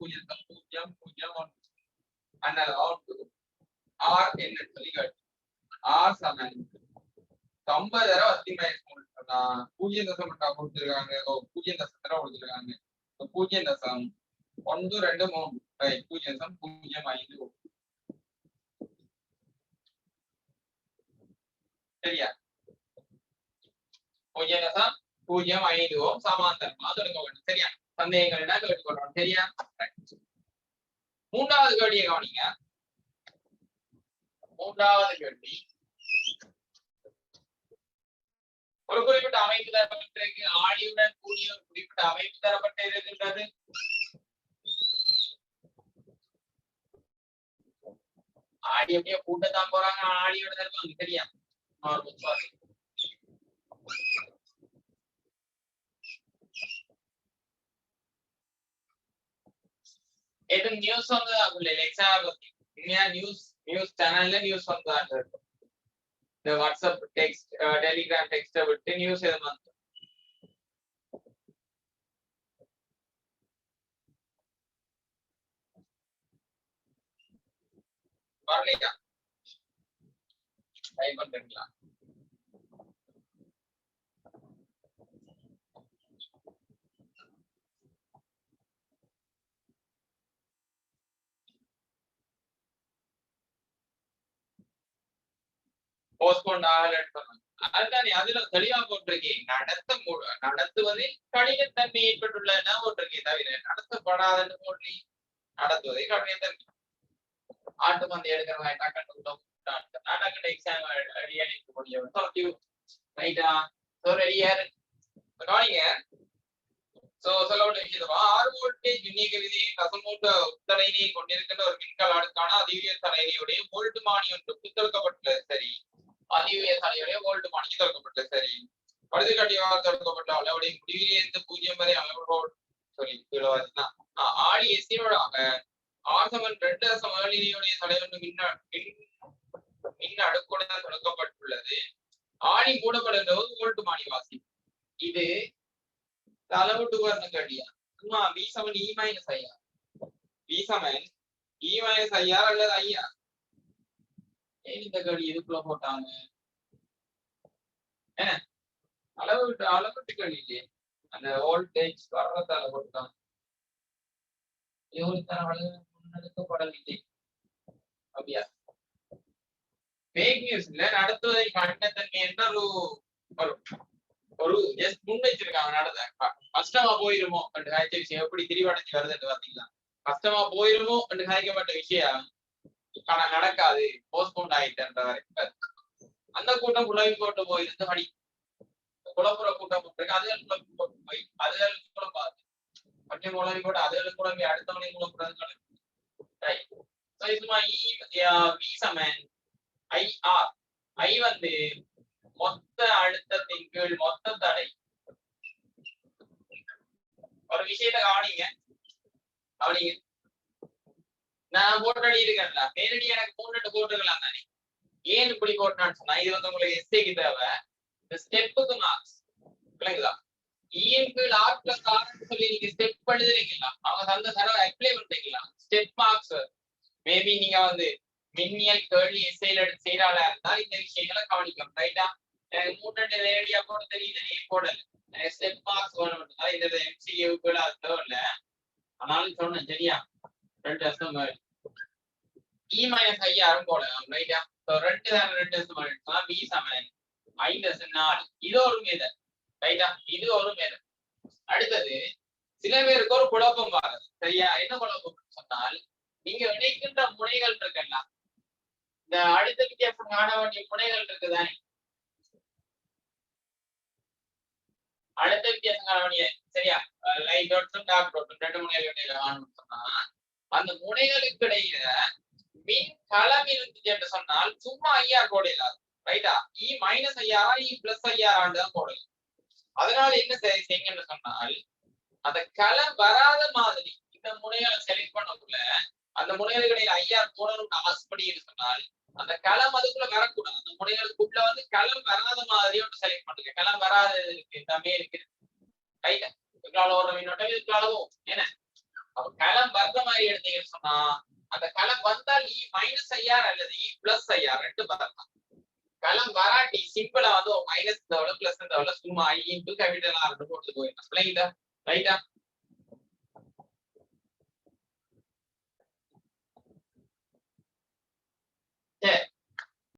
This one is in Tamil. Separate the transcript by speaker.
Speaker 1: பூஜ்யம் பூஜ்ஜியம் பூஜ்ஜியம் ஒன்று அதனால அவுட் ஆர் என்ன சொல்லி ஆர் சமன். ஐம்பது தடவை அத்தி மைனஸ் பூஜ்ஜியம் தசம் கொடுத்துருக்காங்க. ஓ பூஜ்ஜியம் தசம் தடவை கொடுத்துருக்காங்க. பூஜ்யம் பூஜ்ஜியம் தசம் ஒன்று ரெண்டு மூணு. ரைட் பூஜ்ஜியம் தசம் பூஜ்ஜியம் ஐந்து சரியா? பூஜ்ஜியம் தசம் பூஜ்ஜியம் ஐந்து ஓம் சமாந்தரமா. தொடங்க வேண்டும். சரியா? சந்தேகங்கள் என்ன கேட்டுக்கொள்ளணும் சரியா? மூன்றாவது கேள்வியை கவனிங்க. மூன்றாவது கேள்வி. ஒரு குறிப்பிட்ட அமைப்பு தரப்பட்டிருக்கு. ஆடியுடன் கூடிய ஒரு குறிப்பிட்ட அமைப்பு தரப்பட்டு இருக்கின்றது ஆடி அப்படியே கூட்டத்தான் போறாங்க. ஆடியோட தருவாங்க சரியா சாரி எதுவும் நியூஸ் வந்ததா பிள்ளை எக்ஸாம் நியூஸ் நியூஸ் சேனல்ல நியூஸ் வந்ததா இந்த வாட்ஸ்அப் டெக்ஸ்ட் டெலிகிராம் டெக்ஸ்ட விட்டு நியூஸ் எதுவும் வந்து வரலையா ட்ரை பண்றீங்களா போஸ்ட்போன் ஆகலன்னு சொன்னாங்க. அதுதானே அதுல தெளிவா போட்டிருக்கேன் நடத்த மு- நடத்துவதில் கடினத்தன்மை ஏற்பட்டுள்ளதுன்னா போட்டிருக்கேன் தவிர நடத்தப்படாதன்னு போட்டி நடத்துவதை கடினத்தன்மை ஆட்டு மந்தை எடுக்கிறவங்க டக்குன்னு டக்குன்னு எக்ஸாம் ரெடியா நிற்க முடியும் ரைட்டா சோ ரெடியா கவனிங்க. சோ சொல்லப்பட்ட விஷயம் ஆறு வோல்டேஜ் விநியோக விதியை தசமூட்ட உத்தரையினை கொண்டிருக்கின்ற ஒரு மின்கல அடுக்கான அதிவிய தலையினுடைய வோல்ட் மானி ஒன்று திறக்கப்பட்டுள்ளது சரி. அதிவிய தலையுடைய ஓல்டு மானிக்கு திறக்கப்பட்டது சரி படுத்து கட்டியவாக திறக்கப்பட்ட அளவுடைய முடிவிலிருந்து பூஜ்ஜியம் வரை அளவுகோல் சொல்லி கீழே ஆடி எஸ்சியோடாக ஆசமன் ரெண்டு சமநிலையுடைய தலைவன் மின் மின் அடுக்குடன் தொடக்கப்பட்டுள்ளது ஆணி மூடப்படுகிற போது வோல்ட் வாசி இது அளவுட்டு வரணும் கட்டியா? சும்மா பி சமன் இ மைனஸ் ஐயா பி சமன் இ மைனஸ் ஐயா அல்லது ஐயா இந்த கடி இதுக்குள்ள போட்டாங்க அளவு அளவுட்டு இல்லையே அந்த வோல்டேஜ் வர்றதால போட்டாங்க எவ்வளவு அளவு முன்னெடுக்கப்படவில்லை. அப்படியா? ஃபேக் நியூஸ்ல நடத்துவதை கடினத்தன்மை என்ற ஒரு ஒரு முன் வச்சிருக்காங்க நடந்த. கஷ்டமா போயிருமோ? என்று காய்ச்ச விஷயம் எப்படி திரிவடைஞ்சு வருதுன்னு பாத்தீங்களா கஷ்டமா போயிருமோ? என்று காய்க்கப்பட்ட விஷயம் நடக்காது போஸ்ட்போன் ஆயிட்டுன்ற வரைக்கும் அந்த கூட்டம் குழவி போட்டு போய் போயிருந்து படி குளப்புற கூட்டம் போட்டிருக்கு அதுகள் குழம்பி போட்டு போய் அதுகள் குழம்பாது பட்டி குழம்பி போட்டு அதுகள் குழம்பி அடுத்தவனையும் குழம்புறது வி சமன். ஐ ஆர் ஐ வந்து மொத்த அழுத்தத்தின் கீழ் மொத்த தடை. ஒரு விஷயத்த கவனிங்க. கவனிங்க. நான் போட்டடி எழுதியிருக்கேன்ல நேரடி எனக்கு மூன்று போட்டுக்கலாம் தானே ஏன் இப்படி போட்டான்னு சொன்னா இது வந்து உங்களுக்கு எஸ்ஏக்கு தேவை. இந்த ஸ்டெப்புக்கு மார்க்ஸ் விளங்குதா இஎன் e கீழ் ஆர் பிளஸ் ஆர்னு சொல்லி நீங்க ஸ்டெப் எழுதுறீங்களா அவங்க தந்த தடவை அப்ளை பண்றீங்களா ஸ்டெப் மார்க்ஸ் மேபி நீங்க வந்து மின்னியல் கேள்வி எஸ்ஐல எடுத்து செய்யறாளா இருந்தா இந்த விஷயங்களை கவனிக்கணும் ரைட்டா எனக்கு மூன்று நேரடியா போட தெரியுது நீ போடல ஸ்டெப் மார்க்ஸ் வேணும் இந்த எம்சிஏவுக்கு அது இல்லை ஆனாலும் சொன்னேன் சரியா? ரெண்டு வருஷம் இ மைனஸ் ஐயாயிரம் போடலாம் ரைட்டா ரெண்டு தான ரெண்டு வருஷம் எடுக்கலாம் பி சமன் ஐந்து நாலு இது ஒரு மேதம் ரைட்டா இது ஒரு மேதம் அடுத்தது சில பேருக்கு ஒரு குழப்பம் வராது சரியா என்ன குழப்பம் சொன்னால் நீங்க இணைக்கின்ற முனைகள் இருக்குல்ல இந்த அடுத்த வித்தியாசம் காண வேண்டிய முனைகள் இருக்குதானே அடுத்த வித்தியாசம் காண வேண்டிய சரியா லைட் டாட்டும் டார்க் டாட்டும் ரெண்டு முனைகள் இடையில காணணும் சொன்னா அந்த முனைகளுக்கு இடையில மின் களம் இருந்துச்சு என்று சொன்னால் சும்மா ஐஆர் போட இல்லாது ரைட்டா இ மைனஸ் ஐஆரா e இ பிளஸ் ஐஆரான்னு தான் போடலாம் அதனால என்ன செய்யுங்க செய்யுங்கன்னு சொன்னால் அந்த களம் வராத மாதிரி இந்த முனைகளை செலக்ட் பண்ணக்குள்ள அந்த முனைகளுக்கு இடையில ஐஆர் போடணும்னு ஆசைப்படின்னு சொன்னால் அந்த களம் அதுக்குள்ள வரக்கூடாது. அந்த முனைகளுக்குள்ள வந்து களம் வராத மாதிரி ஒன்று செலக்ட் பண்ணுங்க. களம் வராத இருக்கு எல்லாமே இருக்கு ரைட்டா இதுக்கால ஒரு மின்னோட்டம் இதுக்காலவும் என்ன? அப்ப களம் வர்ற மாதிரி எடுத்தீங்கன்னு சொன்னா அந்த களம் வந்தால் இ e மைனஸ் ஐஆர் அல்லது e இ பிளஸ் ஐஆர் ரெண்டு வரலாம். களம் வராட்டி சிம்பிளா வந்து மைனஸ் இந்த எவ்வளவு பிளஸ் இந்த எவ்வளவு சும்மா ஐ இன்டு கேபிட்டல் ஆர் போட்டு போயிடலாம். பிள்ளைங்களா ரைட்டா சரி.